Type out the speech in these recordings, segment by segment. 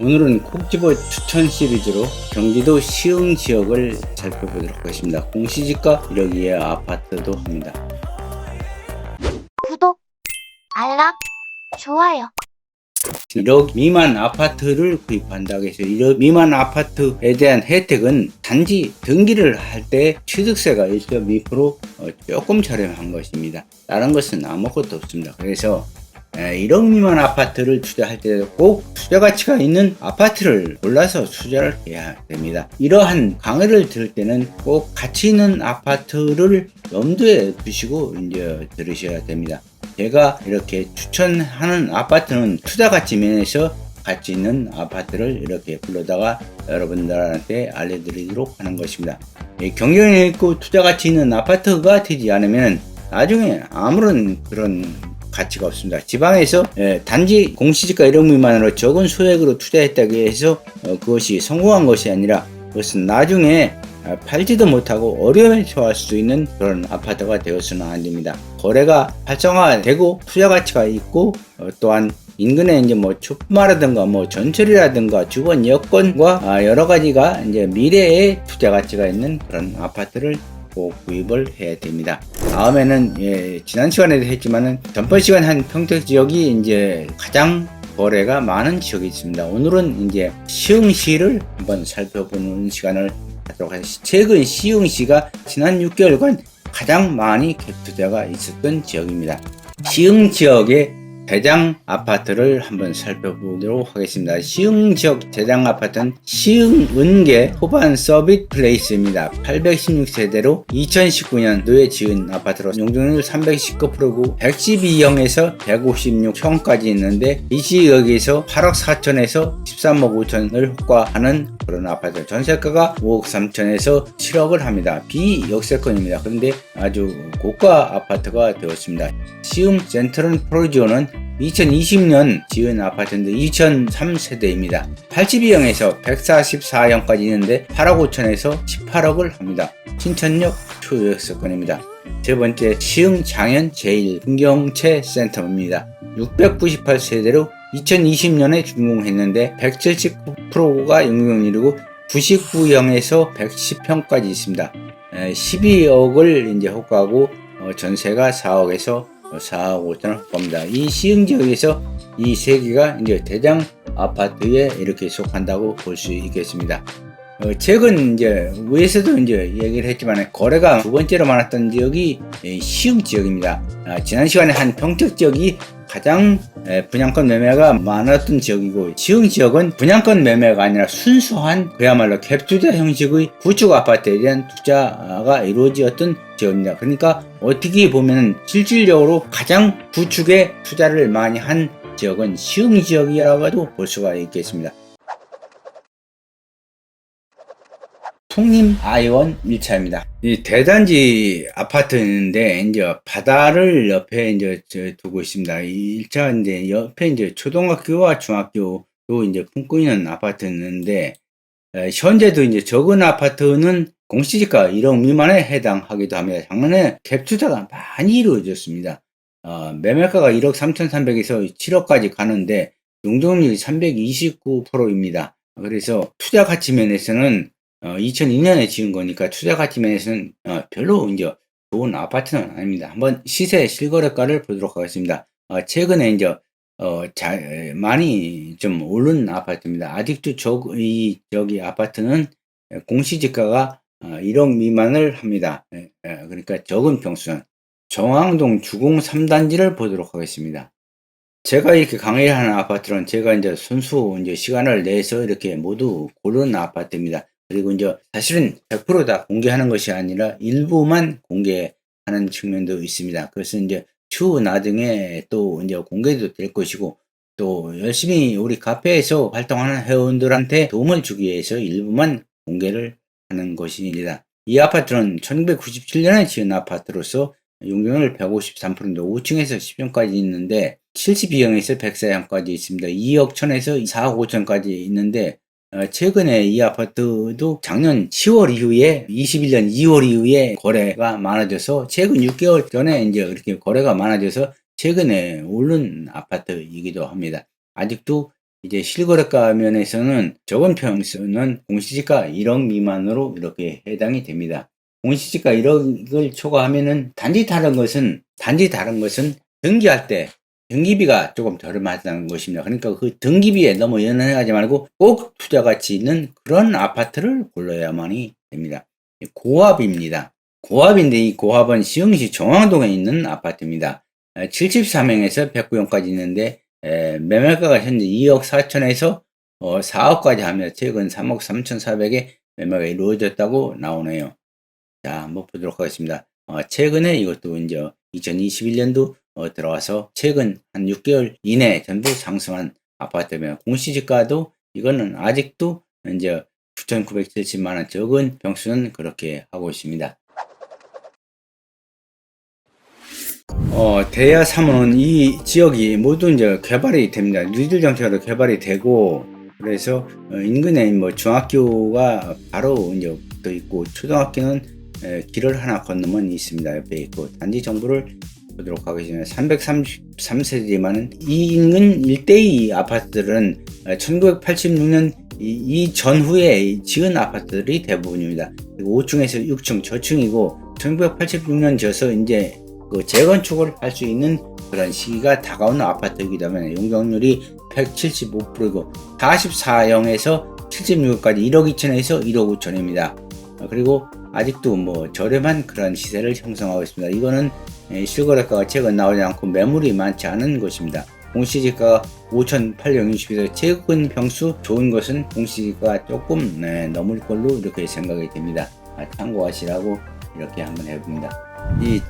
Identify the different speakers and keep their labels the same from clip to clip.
Speaker 1: 오늘은 콕 집어 추천 시리즈로 경기도 시흥 지역을 살펴보도록 하겠습니다. 공시지가 1억 이하 아파트도 합니다.
Speaker 2: 구독, 알람, 좋아요.
Speaker 1: 1억 미만 아파트를 구입한다고 해서 1억 미만 아파트에 대한 혜택은 단지 등기를 할 때 취득세가 1.2% 어, 조금 저렴한 것입니다. 다른 것은 아무것도 없습니다. 그래서 에, 1억 미만 아파트를 투자할 때도 꼭 투자 가치가 있는 아파트를 골라서 투자를 해야 됩니다. 이러한 강의를 들을 때는 꼭 가치 있는 아파트를 염두에 두시고 이제 들으셔야 됩니다. 제가 이렇게 추천하는 아파트는 투자 가치 면에서 가치 있는 아파트를 이렇게 불러다가 여러분들한테 알려드리도록 하는 것입니다. 이 경영이 있고 투자 가치 있는 아파트가 되지 않으면 나중에 아무런 그런 가치가 없습니다. 지방에서 예, 단지 공시지가 1억 미만으로 적은 소액으로 투자했다고 해서 어, 그것이 성공한 것이 아니라 그것은 나중에 아, 팔지도 못하고 어려움에 처할 수 있는 그런 아파트가 되어서는 안 됩니다. 거래가 활성화되고 투자 가치가 있고 어, 또한 인근에 이제 뭐 춥마라든가 뭐 전철이라든가 주변 여건과 아, 여러 가지가 이제 미래에 투자 가치가 있는 그런 아파트를 꼭 구입을 해야 됩니다. 다음에는 예, 지난 시간에도 했지만은 전번 시간 한 평택 지역이 이제 가장 거래가 많은 지역이 있습니다. 오늘은 이제 시흥시를 한번 살펴보는 시간을 갖도록 하겠습니다. 최근 시흥시가 지난 6개월간 가장 많이 갭 투자가 있었던 지역입니다. 시흥 지역의 대장 아파트를 한번 살펴보도록 하겠습니다. 시흥 지역 대장 아파트는 시흥 은계 호반 서빗 플레이스입니다. 816세대로 2019년 도에 지은 아파트로 용적률 319%고 112형에서 156형까지 있는데 이 지역에서 8억 4천에서 13억 5천을 호가하는 그런 아파트 전세가가 5억 3천에서 7억을 합니다. 비역세권입니다. 그런데 아주 고가 아파트가 되었습니다. 시흥 센트럴 프로지오는 2020년 지은 아파트인데 2003세대입니다. 82형에서 144형까지 있는데 8억 5천에서 18억을 합니다. 신천역 초역세권입니다. 세 번째 시흥 장현 제1 풍경채 센터입니다. 698세대로 2020년에 준공했는데 179%가 용적률이고 99형에서 110형까지 있습니다. 12억을 이제 호가하고 어, 전세가 4억에서 4억 5천을 호가합니다. 이 시흥 지역에서 이 세 개가 이제 대장 아파트에 이렇게 속한다고 볼 수 있겠습니다. 어, 최근 이제 위에서도 이제 얘기를 했지만 거래가 두 번째로 많았던 지역이 이 시흥 지역입니다. 아, 지난 시간에 한 평택 지역이 가장 에, 분양권 매매가 많았던 지역이고 시흥 지역은 분양권 매매가 아니라 순수한 그야말로 갭투자 형식의 구축 아파트에 대한 투자가 이루어졌던 지역입니다. 그러니까 어떻게 보면 실질적으로 가장 구축에 투자를 많이 한 지역은 시흥 지역이라고도 볼 수가 있겠습니다. 통림 아이원 1차입니다. 이 대단지 아파트인데 이제 바다를 옆에 이제 저 두고 있습니다. 이 1차 이제 옆에 이제 초등학교와 중학교도 이제 품고 있는 아파트인데 에, 현재도 이제 적은 아파트는 공시지가 1억 미만에 해당하기도 합니다. 작년에 갭 투자가 많이 이루어졌습니다. 어, 매매가가 1억 3,300에서 7억까지 가는데 용적률이 329%입니다. 그래서 투자 가치 면에서는 어, 2002년에 지은 거니까 투자 가치 면에서는 어, 별로 이제 좋은 아파트는 아닙니다. 한번 시세 실거래가를 보도록 하겠습니다. 어, 최근에 이제 어, 자, 에, 많이 좀 오른 아파트입니다. 아직도 저, 이, 저기 아파트는 공시지가가 어, 1억 미만을 합니다. 에, 에, 그러니까 적은 평수는 정왕동 주공 3단지를 보도록 하겠습니다. 제가 이렇게 강의를 하는 아파트는 제가 이제 순수 이제 시간을 내서 이렇게 모두 고른 아파트입니다. 그리고 이제 사실은 100%다 공개하는 것이 아니라 일부만 공개하는 측면도 있습니다. 그래서 이제 추후 나중에 또 이제 공개도 될 것이고 또 열심히 우리 카페에서 활동하는 회원들한테 도움을 주기 위해서 일부만 공개를 하는 것입니다. 이 아파트는 1997년에 지은 아파트로서 용적률 153%인데 5층에서 10층까지 있는데 72형에서 104형까지 있습니다. 2억 천에서 4억 5천까지 있는데 어, 최근에 이 아파트도 작년 10월 이후에 21년 2월 이후에 거래가 많아져서 최근 6개월 전에 이제 이렇게 거래가 많아져서 최근에 오른 아파트이기도 합니다. 아직도 이제 실거래가 면에서는 적은 평수는 공시지가 1억 미만으로 이렇게 해당이 됩니다. 공시지가 1억을 초과하면은 단지 다른 것은 단지 다른 것은 등기할 때 등기비가 조금 저렴하다는 것입니다. 그러니까 그 등기비에 너무 연연하지 말고 꼭 투자 가치 있는 그런 아파트를 골라야만이 됩니다. 고압입니다. 고압인데 이 고압은 시흥시 종황동에 있는 아파트입니다. 73평에서 109평까지 있는데 에, 매매가가 현재 2억 4천에서 어, 4억까지 하며 최근 3억 3천4백에 매매가 이루어졌다고 나오네요. 자, 한번 보도록 하겠습니다. 어, 최근에 이것도 이제 2021년도 어, 들어와서 최근 한 6개월 이내에 전부 상승한 아파트면 공시지가도 이거는 아직도 이제 9,970만 원 적은 평수는 그렇게 하고 있습니다. 어, 대야 3호는 이 지역이 모두 이제 개발이 됩니다. 뉴딜 정책으로 개발이 되고, 그래서 어, 인근에 뭐 중학교가 바로 이제 붙어 있고, 초등학교는 에, 길을 하나 건너면 있습니다. 옆에 있고, 단지 정보를 보도록 하겠습니다. 333세대지만은 이 인근 일대의 아파트들은 1986년 이, 이 전후에 지은 아파트들이 대부분입니다. 그리고 5층에서 6층 저층이고 1986년 져서 이제 그 재건축을 할 수 있는 그런 시기가 다가오는 아파트이기 때문에 용적률이 175%이고 44형에서 76까지 1억 2천에서 1억 5천입니다. 그리고 아직도 뭐 저렴한 그런 시세를 형성하고 있습니다. 이거는 예, 실거래가가 최근 나오지 않고 매물이 많지 않은 것입니다. 공시지가가 5,860에서 최근 평수 좋은 것은 공시지가가 조금 네, 넘을 걸로 이렇게 생각이 됩니다. 아, 참고하시라고 이렇게 한번 해봅니다. 이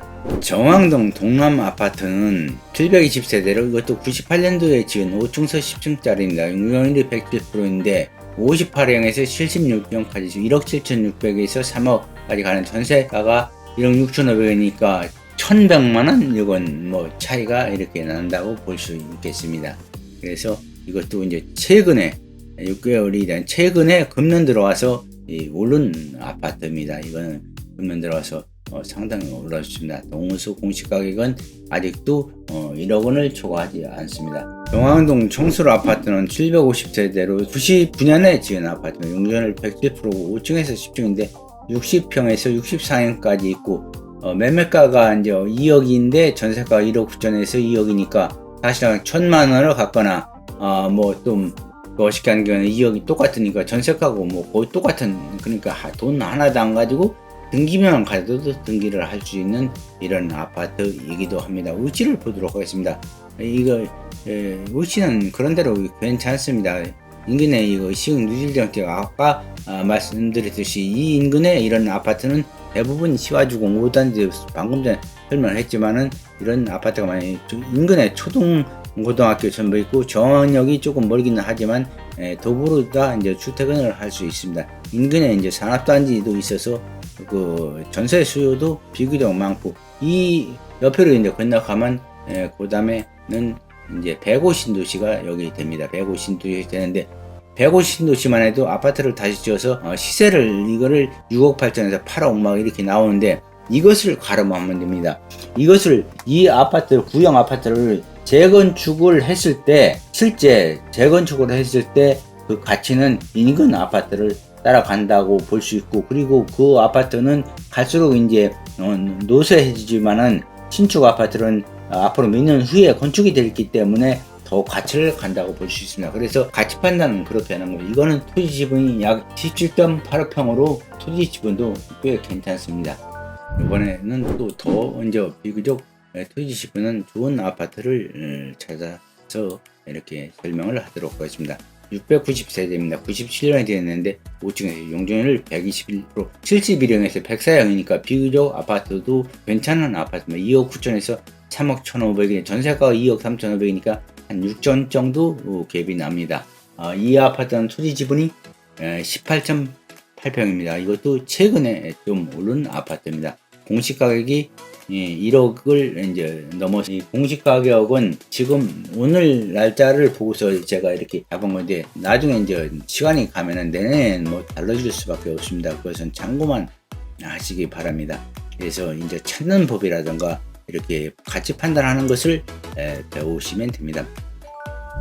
Speaker 1: 정왕동 동남 아파트는 720세대로 이것도 98년도에 지은 5층서 10층짜리입니다. 용적률이 107%인데 58형에서 76형까지 1억 7,600에서 3억까지 가는 전세가가 1억 6,500이니까 1,100만원 이건 뭐 차이가 이렇게 난다고 볼 수 있겠습니다. 그래서 이것도 이제 최근에 6개월이 된 최근에 금년 들어와서 이 오른 아파트입니다. 이거는 금년 들어와서 어, 상당히 올랐습니다. 동호수 공시 가격은 아직도 어, 1억 원을 초과하지 않습니다. 영왕동 청수로 아파트는 750세대로 99년에 지은 아파트입니다. 용적률 107%고 5층에서 10층인데 60평에서 64평까지 있고 어, 매매가가 이제 2억인데 전세가가 1억 9천에서 2억이니까 사실은 천만 원을 갖거나 어, 뭐좀 멋있게 하는 경우는 2억이 똑같으니까 전세가고 뭐 거의 똑같은 그러니까 하- 돈 하나도 안 가지고 등기만 가져도 등기를 할 수 있는 이런 아파트이기도 합니다. 위치를 보도록 하겠습니다. 이거 에, 위치는 그런대로 괜찮습니다. 인근에 이거 시흥 누질정책 아까 아, 말씀드렸듯이 이 인근에 이런 아파트는 대부분 시와주고 5단지 방금 전에 설명을 했지만은 이런 아파트가 많이 좀 인근에 초등 고등학교 전부 있고 정원역이 조금 멀기는 하지만 에, 더불어다 이제 출퇴근을 할 수 있습니다. 인근에 이제 산업단지도 있어서 그 전세 수요도 비교적 많고 이 옆으로 이제 건너가면 에, 그 다음에 는 이제 백오 신도시가 여기 됩니다. 백오 신도시 되는데 백오 신도시만 해도 아파트를 다시 지어서 어, 시세를 이거를 6억 8천에서 8억 막 이렇게 나오는데 이것을 가름하면 됩니다. 이것을 이 아파트 구형 아파트를 재건축을 했을 때 실제 재건축을 했을 때 그 가치는 인근 아파트를 따라간다고 볼 수 있고 그리고 그 아파트는 갈수록 이제 어, 노쇠해지지만은 신축 아파트는 앞으로 몇 년 후에 건축이 되기 때문에 더 가치를 간다고 볼 수 있습니다. 그래서 가치 판단은 그렇게 하는 거예요. 이거는 토지 지분이 약 17.85평으로 토지 지분도 꽤 괜찮습니다. 이번에는 또더 이제 비교적 에, 토지 지분은 좋은 아파트를 에, 찾아서 이렇게 설명을 하도록 하겠습니다. 690세대입니다. 97년에 되었는데 5층에서 용적률 121%, 71형에서 104형이니까 비교적 아파트도 괜찮은 아파트입니다. 2억 9천에서 3억 1,500에 전세가가 2억 3,500이니까 한 6천 정도 어, 갭이 납니다. 아, 이 아파트는 토지 지분이 18.8평입니다. 이것도 최근에 좀 오른 아파트입니다. 공시 가격이 1억을 이제 넘어서 이 공시 가격은 지금 오늘 날짜를 보고서 제가 이렇게 잡은 건데 나중에 이제 시간이 가면은 내년엔 뭐 달라질 수밖에 없습니다. 그것은 참고만 하시기 바랍니다. 그래서 이제 찾는 법이라든가 이렇게 가치 판단하는 것을 에, 배우시면 됩니다.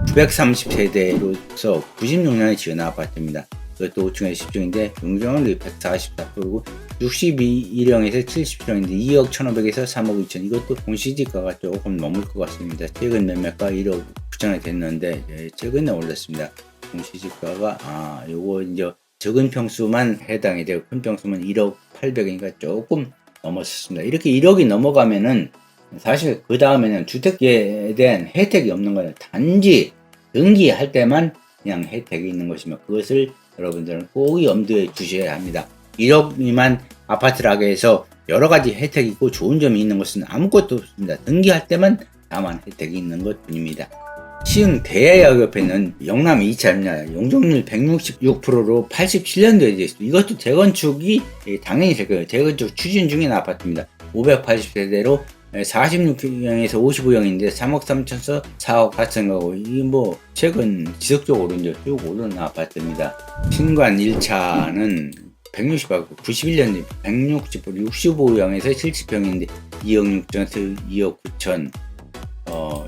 Speaker 1: 930세대로서 96년에 지은 아파트입니다. 이것도 5층에서 10층인데 용적률이 144%고 62일형에서 70평인데 2억 1,500에서 3억 2천 이것도 공시지가가 조금 넘을 것 같습니다. 최근 매매가 1억 9천에 됐는데 예, 최근에 올랐습니다. 공시지가가 아 요거 이제 적은 평수만 해당이 되고 큰 평수만 1억 800이니까 조금 넘었습니다. 이렇게 1억이 넘어가면은 사실 그 다음에는 주택에 대한 혜택이 없는 거예요. 단지 등기할 때만 그냥 혜택이 있는 것이며 그것을 여러분들은 꼭 염두에 두셔야 합니다. 1억 미만 아파트라고 해서 여러 가지 혜택이 있고 좋은 점이 있는 것은 아무것도 없습니다. 등기할 때만 다만 혜택이 있는 것 뿐입니다. 시흥 대야역 옆에는 영남 2차입니다. 용적률 166%로 87년도에 되어 있습니다. 이것도 재건축이 예, 당연히 될 거예요. 재건축 추진 중인 아파트입니다. 580세대로 46평에서 55평인데 3억 3천서 4억 4천 가고 이게 뭐 최근 지속적으로 이제 쭉 오르는 아파트입니다. 신관 1차는 160하고 91년 160, 65평에서 70평인데 2억 6천에서 2억 9천 어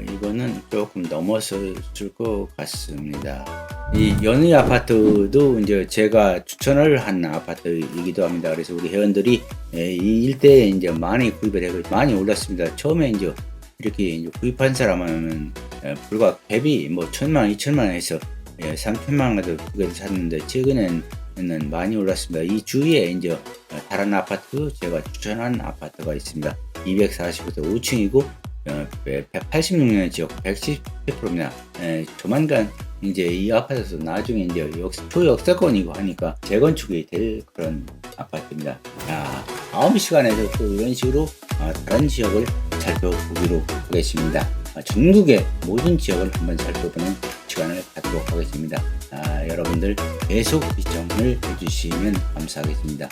Speaker 1: 이거는 조금 넘었을 것 같습니다. 이 연의 아파트도 이제 제가 추천을 한 아파트이기도 합니다. 그래서 우리 회원들이 예, 이 일대에 이제 많이 구입이 되고 많이 올랐습니다. 처음에 이제 이렇게 이제 구입한 사람은 예, 불과 갭이 뭐 천만 원, 이천만 원 해서 예, 삼천만 원 정도 그게 샀는데 최근에는 많이 올랐습니다. 이 주위에 이제 다른 아파트 제가 추천한 아파트가 있습니다. 240에서 5층이고 186년 지역 110%입니다. 조만간 이제 이 아파트에서 나중에 이제 역, 초역세권이고 하니까 재건축이 될 그런 아파트입니다. 자, 다음 시간에도 또 이런 식으로 아, 다른 지역을 살펴보기로 하겠습니다. 아, 전국의 모든 지역을 한번 살펴보는 시간을 갖도록 하겠습니다. 아, 여러분들 계속 시청을 해주시면 감사하겠습니다.